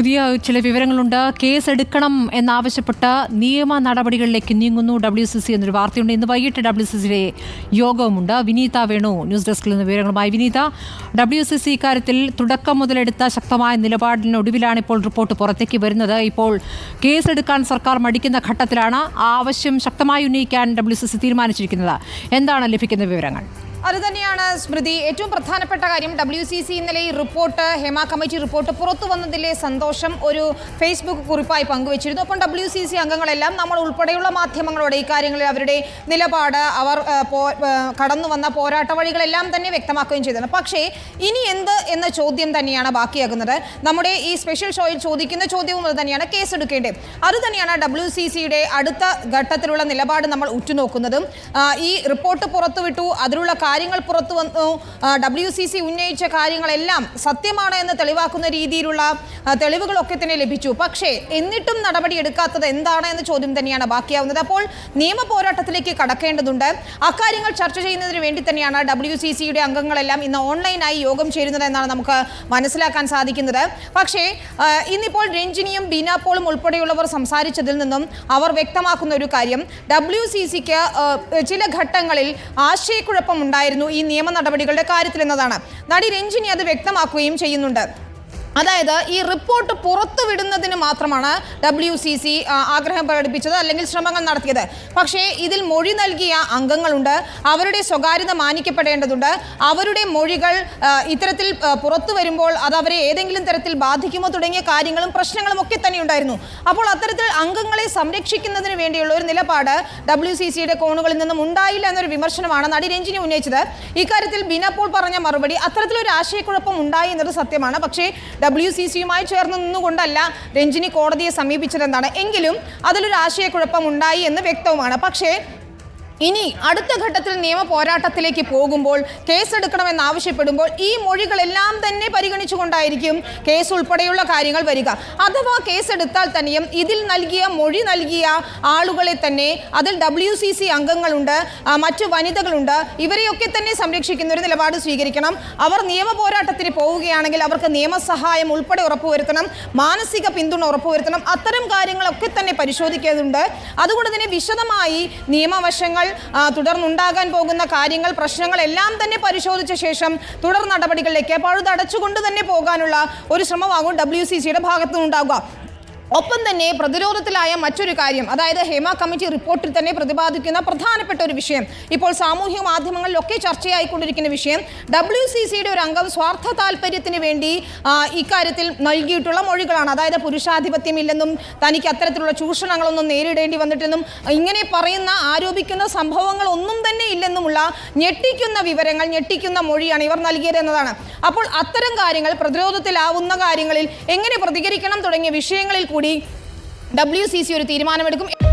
പുതിയ ചില വിവരങ്ങളുണ്ട്. കേസ് എടുക്കണം എന്നാവശ്യപ്പെട്ട നിയമ നടപടികളിലേക്ക് നീങ്ങുന്നു. ഡബ്ല്യു സി സി എന്നൊരു വാർത്തയുണ്ട്. ഇന്ന് വൈകിട്ട് ഡബ്ല്യു സി സിയുടെ യോഗവുമുണ്ട്. വിനീത വേണു ന്യൂസ് ഡെസ്കിൽ നിന്ന് വിവരങ്ങളുമായി. വിനീത ഡബ്ല്യു സി സി ഇക്കാര്യത്തിൽ തുടക്കം മുതലെടുത്ത ശക്തമായ നിലപാടിനൊടുവിലാണ് ഇപ്പോൾ റിപ്പോർട്ട് പുറത്തേക്ക് വരുന്നത്. ഇപ്പോൾ കേസെടുക്കാൻ സർക്കാർ മടിക്കുന്ന ഘട്ടത്തിലാണ് ആവശ്യം ശക്തമായി ഉന്നയിക്കാൻ ഡബ്ല്യു സി സി തീരുമാനിച്ചിരിക്കുന്നത്. എന്താണ് ലഭിക്കുന്ന വിവരങ്ങൾ? അത് തന്നെയാണ് സ്മൃതി ഏറ്റവും പ്രധാനപ്പെട്ട കാര്യം ഡബ്ല്യു സി സി ഇന്നലെ ഈ റിപ്പോർട്ട് ഹേമ കമ്മിറ്റി റിപ്പോർട്ട് പുറത്തു വന്നതിലെ സന്തോഷം ഒരു ഫേസ്ബുക്ക് കുറിപ്പായി പങ്കുവച്ചിരുന്നു. അപ്പം ഡബ്ല്യു സി സി അംഗങ്ങളെല്ലാം നമ്മൾ ഉൾപ്പെടെയുള്ള മാധ്യമങ്ങളോട് ഇക്കാര്യങ്ങളിൽ അവരുടെ നിലപാട് അവർ കടന്നു വന്ന പോരാട്ട വഴികളെല്ലാം തന്നെ വ്യക്തമാക്കുകയും ചെയ്തിരുന്നു. പക്ഷേ ഇനി എന്ത് എന്ന ചോദ്യം തന്നെയാണ് ബാക്കിയാകുന്നത്. നമ്മുടെ ഈ സ്പെഷ്യൽ ഷോയിൽ ചോദിക്കുന്ന ചോദ്യവും അത് തന്നെയാണ് കേസെടുക്കേണ്ടത്. അത് തന്നെയാണ് ഡബ്ല്യു സി സിയുടെ അടുത്ത ഘട്ടത്തിലുള്ള നിലപാട് നമ്മൾ ഉറ്റുനോക്കുന്നതും. ഈ റിപ്പോർട്ട് പുറത്തുവിട്ടു അതിലുള്ള കാര്യങ്ങൾ പുറത്തു വന്നു. ഡബ്ല്യു സി സി ഉന്നയിച്ച കാര്യങ്ങളെല്ലാം സത്യമാണ് എന്ന് തെളിവാക്കുന്ന രീതിയിലുള്ള തെളിവുകളൊക്കെ തന്നെ ലഭിച്ചു. പക്ഷേ എന്നിട്ടും നടപടി എടുക്കാത്തത് എന്താണ് എന്ന ചോദ്യം തന്നെയാണ് ബാക്കിയാവുന്നത്. അപ്പോൾ നിയമ പോരാട്ടത്തിലേക്ക് കടക്കേണ്ടതുണ്ട്. അക്കാര്യങ്ങൾ ചർച്ച ചെയ്യുന്നതിന് വേണ്ടി തന്നെയാണ് ഡബ്ല്യു സി സിയുടെ അംഗങ്ങളെല്ലാം ഇന്ന് ഓൺലൈനായി യോഗം ചേരുന്നത് എന്നാണ് നമുക്ക് മനസ്സിലാക്കാൻ സാധിക്കുന്നത്. പക്ഷേ ഇന്നിപ്പോൾ രഞ്ജിനിയും ബീനാപ്പോളും ഉൾപ്പെടെയുള്ളവർ സംസാരിച്ചതിൽ നിന്നും അവർ വ്യക്തമാക്കുന്ന ഒരു കാര്യം. ഡബ്ല്യു സി സിക്ക് ചില ഘട്ടങ്ങളിൽ ആശയക്കുഴപ്പം ഉണ്ടായിരുന്നു. ഈ നിയമ നടപടികളുടെ കാര്യത്തിൽ എന്നതാണ് നടി രഞ്ജിനി അത് വ്യക്തമാക്കുകയും ചെയ്യുന്നുണ്ട്. അതായത് ഈ റിപ്പോർട്ട് പുറത്തുവിടുന്നതിന് മാത്രമാണ് ഡബ്ല്യു സി സി ആഗ്രഹം പ്രകടിപ്പിച്ചത് അല്ലെങ്കിൽ ശ്രമങ്ങൾ നടത്തിയത്. പക്ഷേ ഇതിൽ മൊഴി നൽകിയ അംഗങ്ങളുണ്ട്. അവരുടെ സ്വകാര്യത മാനിക്കപ്പെടേണ്ടതുണ്ട്. അവരുടെ മൊഴികൾ ഇത്തരത്തിൽ പുറത്തു വരുമ്പോൾ അത് അവരെ ഏതെങ്കിലും തരത്തിൽ ബാധിക്കുമോ തുടങ്ങിയ കാര്യങ്ങളും പ്രശ്നങ്ങളും ഒക്കെ തന്നെ ഉണ്ടായിരുന്നു. അപ്പോൾ അത്തരത്തിൽ അംഗങ്ങളെ സംരക്ഷിക്കുന്നതിന് വേണ്ടിയുള്ള ഒരു നിലപാട് ഡബ്ല്യു സി സിയുടെ കോണുകളിൽ നിന്നും ഉണ്ടായില്ല എന്നൊരു വിമർശനമാണ് നടി രഞ്ജിനി ഉന്നയിച്ചത്. ഇക്കാര്യത്തിൽ ബിനപ്പോൾ പറഞ്ഞ മറുപടി അത്തരത്തിലൊരു ആശയക്കുഴപ്പം ഉണ്ടായി എന്നത് സത്യമാണ്. പക്ഷേ ഡബ്ല്യു സി സിയുമായി ചേർന്ന് നിന്നുകൊണ്ടല്ല രഞ്ജിനി കോടതിയെ സമീപിച്ചതെന്നാണ്. എങ്കിലും അതിലൊരു ആശയക്കുഴപ്പം ഉണ്ടായി എന്ന് വ്യക്തവുമാണ്. പക്ഷേ ഇനി അടുത്ത ഘട്ടത്തിൽ നിയമ പോരാട്ടത്തിലേക്ക് പോകുമ്പോൾ കേസെടുക്കണമെന്ന് ആവശ്യപ്പെടുമ്പോൾ ഈ മൊഴികളെല്ലാം തന്നെ പരിഗണിച്ചുകൊണ്ടായിരിക്കും കേസ് ഉൾപ്പെടെയുള്ള കാര്യങ്ങൾ വരിക. അഥവാ കേസെടുത്താൽ തന്നെയും ഇതിൽ നൽകിയ മൊഴി നൽകിയ ആളുകളെ തന്നെ അതിൽ ഡബ്ല്യു സി സി അംഗങ്ങളുണ്ട് മറ്റു വനിതകളുണ്ട് ഇവരെയൊക്കെ തന്നെ സംരക്ഷിക്കുന്ന ഒരു നിലപാട് സ്വീകരിക്കണം. അവർ നിയമ പോരാട്ടത്തിന് പോവുകയാണെങ്കിൽ അവർക്ക് നിയമസഹായം ഉൾപ്പെടെ ഉറപ്പുവരുത്തണം മാനസിക പിന്തുണ ഉറപ്പുവരുത്തണം അത്തരം കാര്യങ്ങളൊക്കെ തന്നെ പരിശോധിക്കേണ്ടതുണ്ട്. അതുകൊണ്ട് തന്നെ വിശദമായി നിയമവശങ്ങൾ തുടർന്നുണ്ടാകാൻ പോകുന്ന കാര്യങ്ങൾ പ്രശ്നങ്ങൾ എല്ലാം തന്നെ പരിശോധിച്ച ശേഷം തുടർ നടപടികളിലേക്ക് പഴുതടച്ചുകൊണ്ട് തന്നെ പോകാനുള്ള ഒരു ശ്രമമാകും ഡബ്ല്യു സി സിയുടെ ഭാഗത്തു നിന്നുണ്ടാകുക ഒപ്പം തന്നെ പ്രതിരോധത്തിലായ മറ്റൊരു കാര്യം അതായത് ഹേമ കമ്മിറ്റി റിപ്പോർട്ടിൽ തന്നെ പ്രതിപാദിക്കുന്ന പ്രധാനപ്പെട്ട ഒരു വിഷയം. ഇപ്പോൾ സാമൂഹ്യ മാധ്യമങ്ങളിലൊക്കെ ചർച്ചയായിക്കൊണ്ടിരിക്കുന്ന വിഷയം ഡബ്ല്യു സി സിയുടെ ഒരു അംഗം സ്വാർത്ഥ താല്പര്യത്തിന് വേണ്ടി ഇക്കാര്യത്തിൽ നൽകിയിട്ടുള്ള മൊഴികളാണ്. അതായത് പുരുഷാധിപത്യമില്ലെന്നും തനിക്ക് അത്തരത്തിലുള്ള ചൂഷണങ്ങളൊന്നും നേരിടേണ്ടി വന്നിട്ടെന്നും ഇങ്ങനെ പറയുന്ന ആരോപിക്കുന്ന സംഭവങ്ങൾ ഒന്നും തന്നെ ഇല്ലെന്നുമുള്ള ഞെട്ടിക്കുന്ന വിവരങ്ങൾ ഞെട്ടിക്കുന്ന മൊഴിയാണ് ഇവർ നൽകിയത് എന്നതാണ്. അപ്പോൾ അത്തരം കാര്യങ്ങൾ പ്രതിരോധത്തിലാവുന്ന കാര്യങ്ങളിൽ എങ്ങനെ പ്രതികരിക്കണം തുടങ്ങിയ വിഷയങ്ങളിൽ ഡബ്ല്യു സി സി ഒരു തീരുമാനമെടുക്കും.